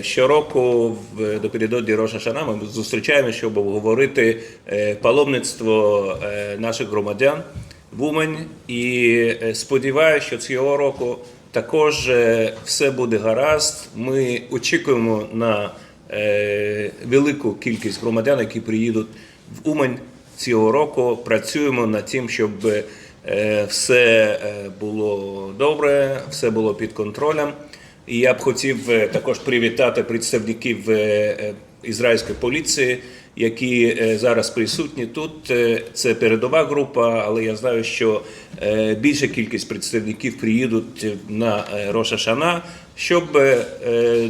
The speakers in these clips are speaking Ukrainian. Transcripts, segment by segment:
Щороку в напередодні Роша Шана ми зустрічаємося, щоб обговорити е, паломництво е, наших громадян в Умань. І е, сподіваюся, що цього року також все буде гаразд. Ми очікуємо на велику кількість громадян, які приїдуть в Умань цього року. Працюємо над тим, щоб все було добре, все було під контролем. І я б хотів е, також привітати представників е, е, ізраїльської поліції, які зараз присутні тут. Це передова група, але я знаю, що більша кількість представників приїдуть на Роша Шана, щоб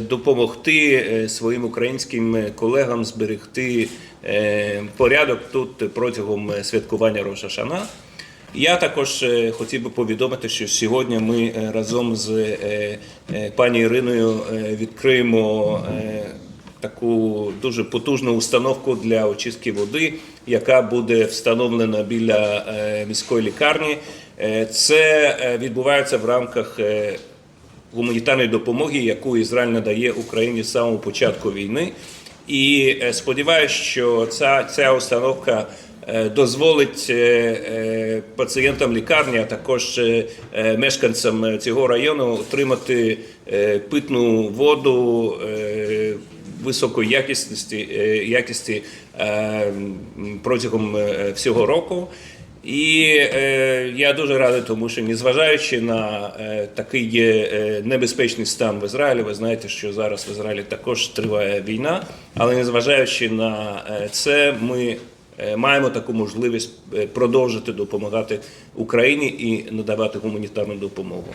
допомогти своїм українським колегам зберегти порядок тут протягом святкування Роша Шана. Я також е, хотів би повідомити, що сьогодні ми е, разом з е, пані Іриною відкриємо таку дуже потужну установку для очистки води, яка буде встановлена біля міської лікарні. Це відбувається в рамках гуманітарної допомоги, яку Ізраїль надає Україні з самого початку війни. І сподіваюся, що ця, ця установка дозволить е, е, пацієнтам лікарні, а також е, е, мешканцям цього району отримати е, питну воду е, високої якісності, е, якісті е, протягом е, всього року. І е, я дуже радий, тому що незважаючи на е, такий е, небезпечний стан в Ізраїлі, ви знаєте, що зараз в Ізраїлі також триває війна, але незважаючи на е, це, ми е, маємо таку можливість е, продовжити допомагати Україні і надавати гуманітарну допомогу.